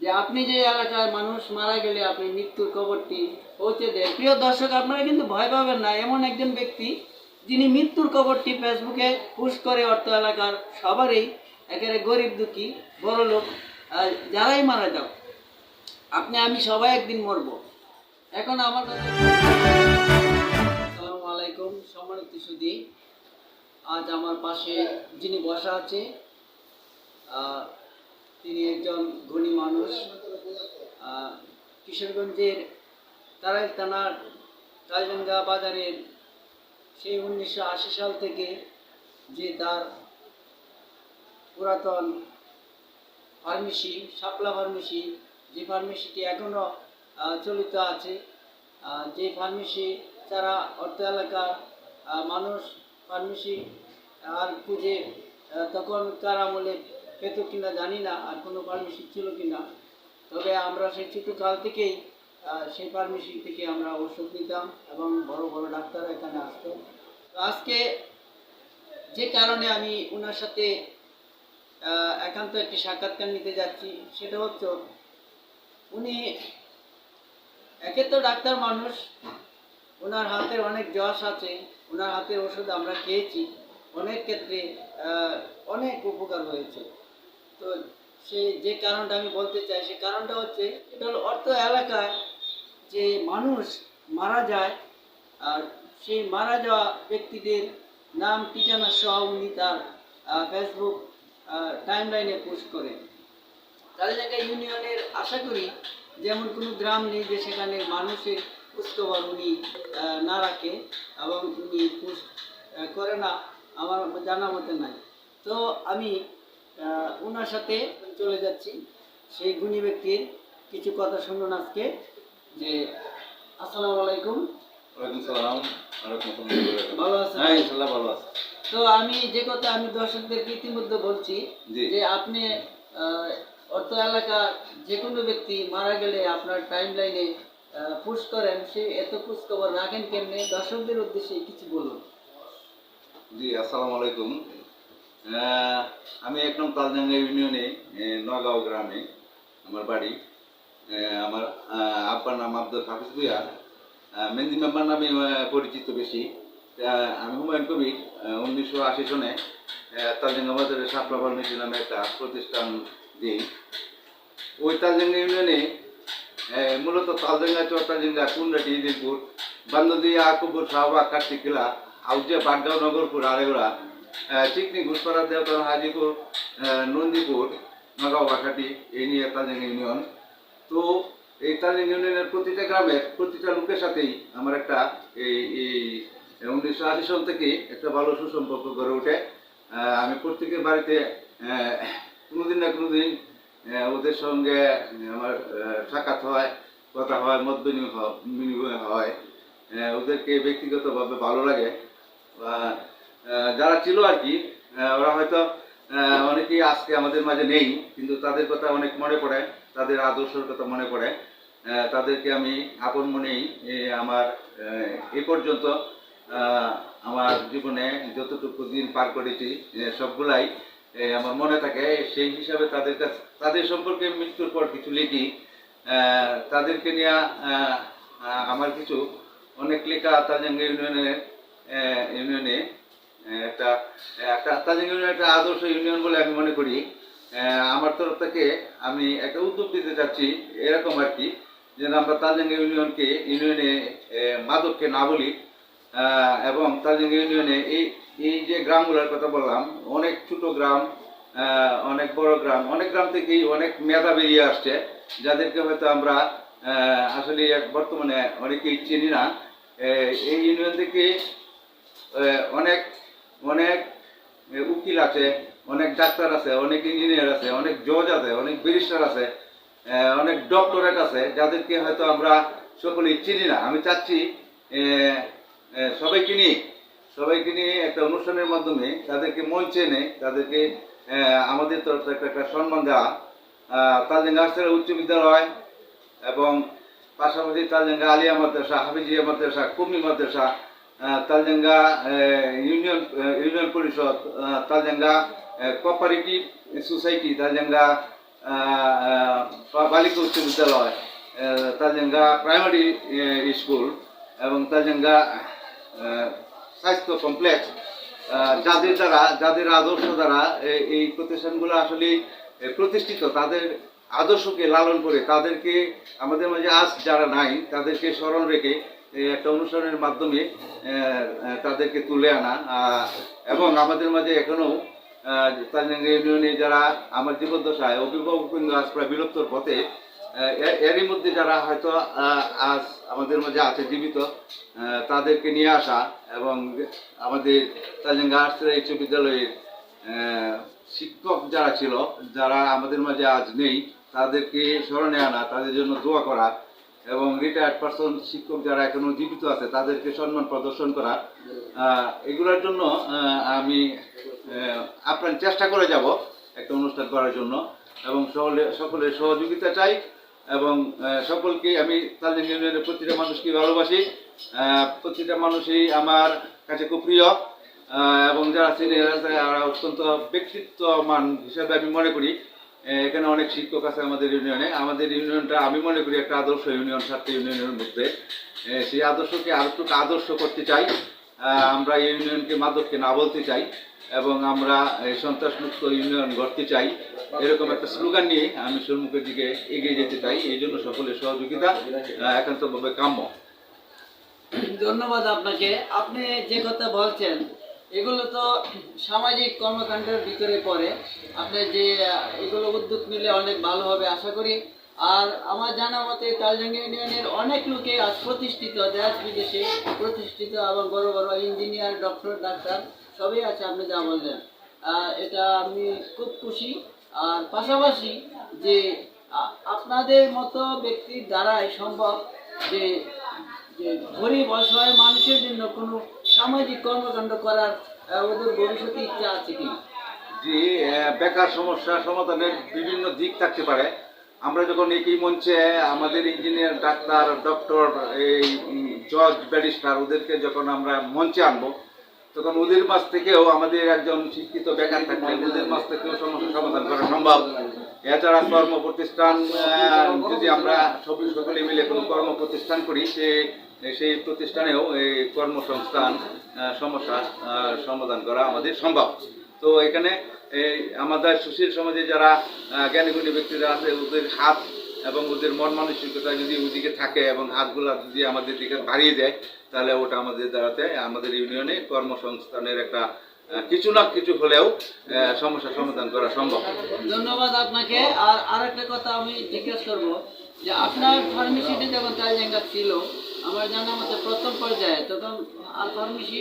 যে আপনি যে এলাকায় মানুষ, মারা গেলে আপনি মৃত্যুর খবরটি পৌঁছে দেন। প্রিয় দর্শক, আপনারা কিন্তু ভয় পাবেন না। এমন একজন ব্যক্তি, যিনি মৃত্যুর খবরটি ফেসবুকে পোস্ট করে অর্থ এলাকার সবারই একেবারে গরিব, দুঃখী, বড় লোক যারাই মারা যাও, আপনি, আমি সবাই একদিন মরবো। এখন আমার কাছে আসসালামু আলাইকুম, সম্মানিত সুদী আজ আমার পাশে যিনি বসা আছে তিনি একজন ধনী মানুষ। কিশোরগঞ্জের তারাই থানার কালডাঙ্গা বাজারের সেই উনিশশো আশি সাল থেকে যে তার পুরাতন ফার্মেসি, শাপলা ফার্মেসি, যে ফার্মেসিটি এখনও চলিত আছে যে ফার্মেসি তারা অর্থ এলাকার মানুষ ফার্মেসি আর খুঁজে তখন কার আমলে পেত কিনা জানি না, আর কোনো ফার্মেসি ছিল কিনা। তবে আমরা সেই ছোটো কাল থেকেই সেই ফার্মেসি থেকে আমরা ওষুধ নিতাম এবং বড় বড় ডাক্তার এখানে আসতো। আজকে যে কারণে আমি ওনার সাথে একান্ত একটি সাক্ষাৎকার নিতে যাচ্ছি, সেটা হচ্ছে উনি একে তো ডাক্তার মানুষ ওনার হাতের অনেক যশ আছে ওনার হাতের ওষুধ আমরা খেয়েছি। অনেক ক্ষেত্রে অনেক উপকার হয়েছে। তো সে যে কারণটা আমি বলতে চাই, সে কারণটা হচ্ছে, এটা হলো অর্থ এলাকায় যে মানুষ মারা যায় আর সেই মারা যাওয়া ব্যক্তিদের নাম, ঠিকানা সহ উনি তার ফেসবুক টাইম লাইনে পোস্ট করেন। তাহলে জায়গায় ইউনিয়নের আশা করি যেমন কোনো গ্রাম নেই যে সেখানে মানুষের খোঁজখবর উনি না রাখে এবং উনি পোস্ট করে না, আমার জানা মতে নাই। তো আমি ওনার সাথে চলে যাচ্ছি। সেই গুণী ব্যক্তির কিছু কথা শুনুন আজকে যে আসসালামু আলাইকুম। ওয়ালাইকুম সালাম ভালো আছেন? হ্যাঁ ভালো আছে। তো আমি যে কথা আমি দর্শকদেরকে ইতিমধ্যে বলছি। যে আপনি অর্থ এলাকার যে কোনো ব্যক্তি মারা গেলে আপনার টাইম লাইনে পুশ করেন সে এত খোঁজ খবর রাখেন কেমনে? দর্শকদের উদ্দেশ্যে কিছু বলুন। জি আসসালামু আলাইকুম। আমি এক নং তালজাঙ্গা ইউনিয়নে নগাঁও গ্রামে, আমার বাড়ি। আমার আব্বার নাম আব্দুল হাফিজ ভুইয়া। মেহেন্দি মেম্বার নামে পরিচিত বেশি। আমি হুমায়ুন কবির উনিশশো আশি সনে তালজাঙ্গা বাজারে সাপলা ফার্মেসি নামে একটা প্রতিষ্ঠান দিই ওই তালজাঙ্গা ইউনিয়নে মূলত তালজাঙ্গা চরতালজাঙ্গা কুন্ডাটি দিলপুর বান্দদি আকুপুর শাহবাগ কার্তিকিলা আউজে বাড্ডাও নগরপুর আড়েগড়া চিকনি দেওতলা হাজিপুর এ, নন্দীপুর নগাঁও বাখাটি এই নিয়ে তালজাঙ্গা ইউনিয়ন। তো এই তালজাঙ্গা ইউনিয়নের প্রতিটা গ্রামের প্রতিটা লোকের সাথেই আমার একটা এই এই উনিশশো আশি সাল থেকে একটা ভালো সুসম্পর্ক গড়ে ওঠে। আমি প্রত্যেকের বাড়িতে কোনোদিন না কোনোদিন ওদের সঙ্গে আমার সাক্ষাৎ হয় কথা হয় মত বিনিময় হয় ওদেরকে ব্যক্তিগতভাবে ভালো লাগে। যারা ছিল আর কি ওরা হয়তো অনেকেই আজকে আমাদের মাঝে নেই কিন্তু তাদের কথা অনেক মনে পড়ে তাদের আদর্শের কথা মনে পড়ে। তাদেরকে আমি আপন মনেই আমার এ পর্যন্ত আমার জীবনে যতটুকু দিন পার করেছি সবগুলাই আমার মনে থাকে। সেই হিসাবে তাদের কাছে তাদের সম্পর্কে মৃত্যুর পর কিছু লিখি। তাদেরকে নিয়ে আমার কিছু অনেক লেখা তাজাঙ্গা ইউনিয়নে আহ, একটা একটা তাজাঙ্গা ইউনিয়ন, একটা আদর্শ ইউনিয়ন বলে আমি মনে করি। আমার তরফ থেকে আমি একটা উদ্যোগ দিতে চাচ্ছি, এরকম আর কি যেন আমরা তাজাঙ্গা ইউনিয়নকে, ইউনিয়নে মাদককে না বলি এবং তাজিং ইউনিয়নে এই এই যে গ্রামগুলোর কথা বললাম, অনেক ছোট গ্রাম অনেক বড় গ্রাম, অনেক গ্রাম থেকেই অনেক মেধা বেরিয়ে আসছে, যাদেরকে হয়তো আমরা আসলে বর্তমানে অনেকেই চিনি না। এই ইউনিয়ন থেকে অনেক অনেক উকিল আছে, অনেক ডাক্তার আছে, অনেক ইঞ্জিনিয়ার আছে, অনেক জজ আছে, অনেক ব্যারিস্টার আছে অনেক ডক্টরেট আছে, যাদেরকে হয়তো আমরা সকলেই চিনি না। আমি চাচ্ছি সবাইকে নিয়ে সবাইকে নিয়ে একটা অনুষ্ঠানের মাধ্যমে তাদেরকে মঞ্চে এনে তাদেরকে আমাদের তরফ থেকে একটা সম্মান দেওয়া। তালজাঙ্গা আর্টসের উচ্চ বিদ্যালয় এবং পাশাপাশি তালজাঙ্গা আলিয়া মাদ্রাসা, হাফিজিয়া মাদ্রাসা কুমি মাদ্রাসা তালজাঙ্গা ইউনিয়ন ইউনিয়ন পরিষদ তালজাঙ্গা কোঅপারেটিভ সোসাইটি, তালজাঙ্গা বালিকা উচ্চ বিদ্যালয় তালজাঙ্গা প্রাইমারি স্কুল এবং তালজাঙ্গা স্বাস্থ্য কমপ্লেক্স যাদের দ্বারা, যাদের আদর্শ দ্বারা এই প্রতিষ্ঠানগুলো আসলে প্রতিষ্ঠিত, তাদের আদর্শকে লালন করে, তাদেরকে আমাদের মাঝে আজ যারা নাই, তাদেরকে স্মরণ রেখে একটা অনুষ্ঠানের মাধ্যমে তাদেরকে তুলে আনা। এবং আমাদের মাঝে এখনও তালজাঙ্গা ইউনিয়নে যারা আমার জীবদ্দশায় অভিভাবকবৃন্দ আজ প্রায় বিলুপ্তর পথে এরই মধ্যে যারা হয়তো আজ আমাদের মাঝে আছে, জীবিত তাদেরকে নিয়ে আসা এবং আমাদের তালজাঙ্গা আর্টস উচ্চ বিদ্যালয়ের শিক্ষক যারা ছিল, যারা আমাদের মাঝে আজ নেই, তাদেরকে স্মরণে আনা, তাদের জন্য দোয়া করা এবং রিটায়ার্ড পার্সন শিক্ষক যারা এখনও জীবিত আছে, তাদেরকে সম্মান প্রদর্শন করা। এগুলোর জন্য আমি আপ্রাণ চেষ্টা করে যাব একটা অনুষ্ঠান করার জন্য। এবং সকলে সকলের সহযোগিতা চাই এবং সকলকে আমি তালদিন ইউনিয়নের প্রতিটা মানুষকে ভালোবাসি। প্রতিটা মানুষই আমার কাছে খুব প্রিয়। এবং যারা সিনিয়র আছে, তারা অত্যন্ত ব্যক্তিত্বমান হিসাবে আমি মনে করি। এখানে অনেক শিক্ষক আছে আমাদের ইউনিয়নে। আমাদের ইউনিয়নটা আমি মনে করি একটা আদর্শ ইউনিয়ন, সাতটা ইউনিয়নের মধ্যে। সেই আদর্শকে আরও একটু আদর্শ করতে চাই। আমরা ইউনিয়নকে মাদককে না বলতে চাই এবং আমরা সন্ত্রাসমুক্ত ইউনিয়ন গড়তে চাই। এরকম একটা স্লোগান নিয়ে আমি সম্মুখের দিকে এগিয়ে যেতে চাই। এই জন্য সকলের সহযোগিতা একান্তভাবে কাম্য। ধন্যবাদ আপনাকে। আপনি যে কথা বলছেন এগুলো তো সামাজিক কর্মকাণ্ডের ভিতরে পড়ে। আপনি যে, এগুলো উদ্যোগ নিলে অনেক ভালো হবে, আশা করি। আর আমার জানা মতে তালজাঙ্গা ইউনিয়নের অনেক লোকে আজ প্রতিষ্ঠিত, দেশ বিদেশে প্রতিষ্ঠিত এবং বড় বড় ইঞ্জিনিয়ার, ডক্টর, ডাক্তার সবই আছে, আপনি যা বললেন। এটা আমি খুব খুশি। আর পাশাপাশি যে আপনাদের মতো ব্যক্তির দ্বারাই সম্ভব যে যে গরিব, অসহায় মানুষের জন্য কোনো সামাজিক কর্মকাণ্ড করার ওদের ভবিষ্যতে ইচ্ছা আছে কি? যে বেকার সমস্যা সমাধানের বিভিন্ন দিক থাকতে পারে। আমরা যখন একই মঞ্চে আমাদের ইঞ্জিনিয়ার ডাক্তার ডক্টর এই জজ ব্যারিস্টার ওদেরকে যখন আমরা মঞ্চে আনব, তখন ওদের মাছ থেকেও আমাদের একজন শিক্ষিত বেকার থাকলে ওদের মাছ থেকেও সমস্যা সমাধান করা সম্ভব। এছাড়া কর্ম প্রতিষ্ঠান যদি আমরা সবই সকলে মিলে কোনো কর্ম প্রতিষ্ঠান করি, সে সেই প্রতিষ্ঠানেও এই কর্মসংস্থান সমস্যা সমাধান করা আমাদের সম্ভব। তো এখানে এই আমাদের সুশীল সমাজে যারা জ্ঞানীগুণী ব্যক্তিরা আছে, ওদের হাত এবং ওদের মন মানসিকতা যদি ওদিকে থাকে এবং হাতগুলা যদি আমাদের দিকে বাড়িয়ে দেয়, তাহলে ওটা আমাদের দ্বারাতে, আমাদের ইউনিয়নে কর্মসংস্থানের একটা কিছু না কিছু হলেও সমস্যা সমাধান করা সম্ভব। ধন্যবাদ আপনাকে। আর আরেকটা কথা আমি জিজ্ঞেস করব, যে আপনার ফার্মেসিতে যখন তাইজাঙ্গা ছিল আমার জানা মতে প্রথম পর্যায়ে তখন আর ফার্মেসি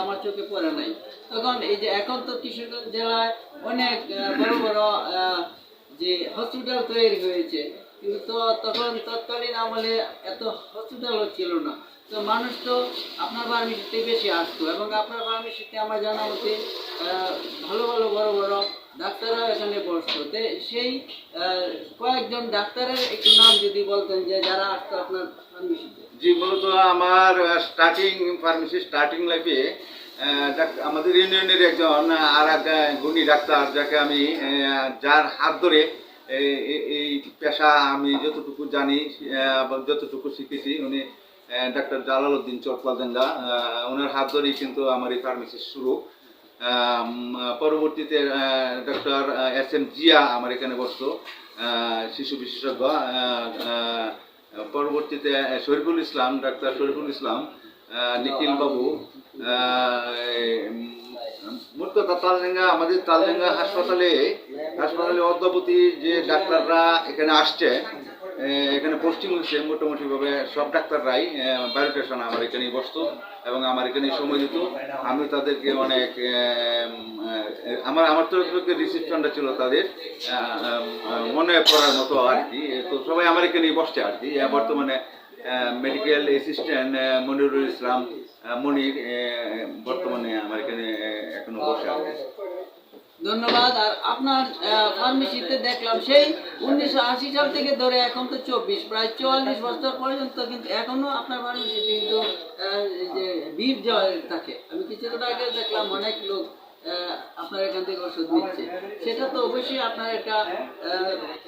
আমার চোখে পড়ে নাই। তখন এই যে এখন তো কিশোরগঞ্জ জেলায় অনেক বড় বড় যে হসপিটাল তৈরি হয়েছে। কিন্তু তখন তৎকালীন আমলে এত হসপিটালও ছিল না। তো মানুষ তো আপনার ফার্মেসিতে বেশি আসতো এবং আপনার ফার্মেসিতে আমার জানা মতে ভালো ভালো বড় বড় ডাক্তাররা এখানে বসতো। সেই কয়েকজন ডাক্তারের একটু নাম যদি বলতেন যে যারা আসতো আপনার ফার্মেসিতে। জি মূলত আমার স্টার্টিং ফার্মেসি স্টার্টিং লাইফে আমাদের ইউনিয়নের একজন আর এক গুণী ডাক্তার যাকে আমি যার হাত ধরে এই- পেশা আমি যতটুকু জানি আহ, বা যতটুকু শিখেছি উনি ডাক্তার জালাল উদ্দিন চটপালদাঙ্গা ওনার হাত ধরেই কিন্তু আমার এই ফার্মেসি শুরু। পরবর্তীতে ডক্টর এস এম জিয়া আমার এখানে বসতো। শিশু বিশেষজ্ঞ পরবর্তীতে শরীফুল ইসলাম, ডাক্তার শরীফুল ইসলাম নিখিল বাবু মূলত আমাদের তালডাঙ্গা হাসপাতালে হাসপাতালে অদ্যাবধি যে ডাক্তাররা এখানে আসছে এখানে পোস্টিং হচ্ছে মোটামুটিভাবে সব ডাক্তাররাই বায়োটেশন আমার এখানেই বসতো এবং আমার এখানেই সময় দিত। আমি তাদেরকে অনেক আমার আমার তরফ থেকে রিসিপশনটা ছিল তাদের মনে পড়ার মতো আর কি। তো সবাই আমার এখানেই বসছে আর কি। বর্তমানে মেডিকেল অ্যাসিস্ট্যান্ট মনিরুল ইসলাম মনির বর্তমানে আমার এখানে এখনও বসে আছে। ধন্যবাদ। আর আপনার ফার্মেসিতে দেখলাম সেই উনিশশো আশি সাল থেকে ধরে এখন তো চব্বিশ, প্রায় চুয়াল্লিশ বছর পর্যন্ত কিন্তু এখনও আপনার ফার্মেসিতে কিন্তু ভিড় জয় থাকে। আমি কিছুদিন আগে দেখলাম অনেক লোক আপনার এখান থেকে ওষুধ নিচ্ছে। সেটা তো অবশ্যই আপনার একটা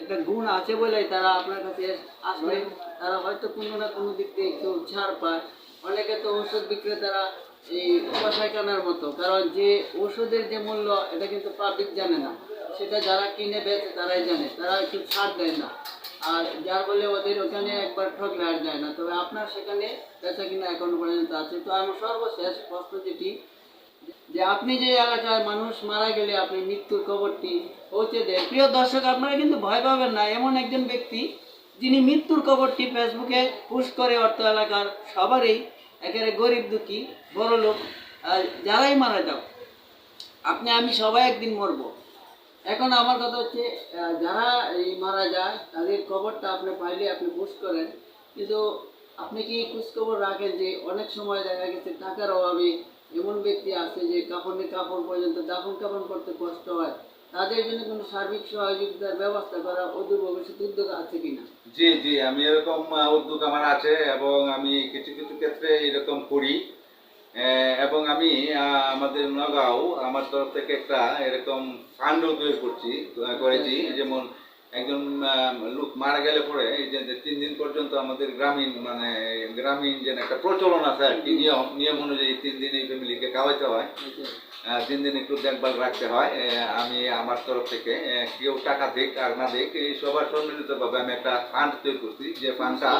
একটা গুণ আছে বলেই তারা আপনার কাছে আসলে তারা হয়তো কোনো না কোনো দিক থেকে একটু ছাড় পায়। অনেকে তো ওষুধ বিক্রেতারা এই কষাইখানার মতো। কারণ যে ওষুধের যে মূল্য, এটা কিন্তু পাবলিক জানে না। সেটা যারা কিনে বেচে, তারাই জানে। তারা একটু ছাড় দেয় না। আর যার বলে ওদের ওখানে একবার ঠকলে আর যায় না। তবে আপনার সেখানে বেচা কিনা এখনও পর্যন্ত আছে। তো আমার সর্বশেষ প্রশ্ন যেটি, যে আপনি যে এলাকায় মানুষ, মারা গেলে আপনি মৃত্যুর খবরটি পৌঁছে দেন। প্রিয় দর্শক, আপনারা কিন্তু ভয় পাবেন না। এমন একজন ব্যক্তি, যিনি মৃত্যুর খবরটি ফেসবুকে পোস্ট করে অর্থ এলাকার সবারই একেবারে গরিব দুঃখী, বড় লোক যারাই মারা যাও, আপনি, আমি সবাই একদিন মরবো। এখন আমার কথা হচ্ছে যারা এই মারা যায়, তাদের খবরটা আপনি পাইলে আপনি পোস্ট করেন। কিন্তু আপনি কি খোঁজ খবর রাখেন যে অনেক সময় দেখা গেছে টাকার অভাবে এমন ব্যক্তি আছে যে কাপড়ের কাপড় পর্যন্ত দাফন কাপড় করতে কষ্ট হয়? তাদের জন্য কোনো সার্বিক সহযোগিতার ব্যবস্থা করা অদূর ভবিষ্যৎ উদ্যোগ আছে কিনা? জি জি আমি এরকম উদ্যোগ আমার আছে এবং আমি কিছু কিছু ক্ষেত্রে এরকম করি। এবং আমি আমাদের নগাঁও আমার তরফ থেকে একটা এরকম ফান্ডও তৈরি করছি করেছি। যেমন একজন লোক মারা গেলে পরে এই যে যে তিন দিন পর্যন্ত আমাদের গ্রামীণ মানে গ্রামীণ যে একটা প্রচলন আছে আর কি নিয়ম নিয়ম অনুযায়ী তিন দিন এই ফ্যামিলিকে খাওয়াইতে হয়। তিন দিন একটু দেখভাল রাখতে হয়। আমি আমার তরফ থেকে কেউ টাকা দিক আর না দিক এই সবার সম্মিলিতভাবে আমি একটা ফান্ড তৈরি করছি। যে ফান্ডটা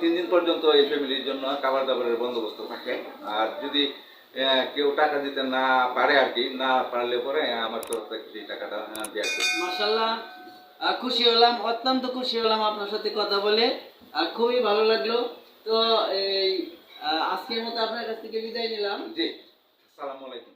তিন দিন পর্যন্ত এই ফ্যামিলির জন্য খাবার দাবারের বন্দোবস্ত থাকে। আর যদি কেউ টাকা দিতে না পারে আর কি না পারলে পরে আমার তরফ থেকে সেই টাকাটা দেওয়া করি মাশাল্লাহ খুশি হলাম অত্যন্ত খুশি হলাম আপনার সাথে কথা বলে। আর খুবই ভালো লাগল। তো এই আজকের মতো আপনার কাছ থেকে বিদায় নিলাম। জি আসসালামু আলাইকুম।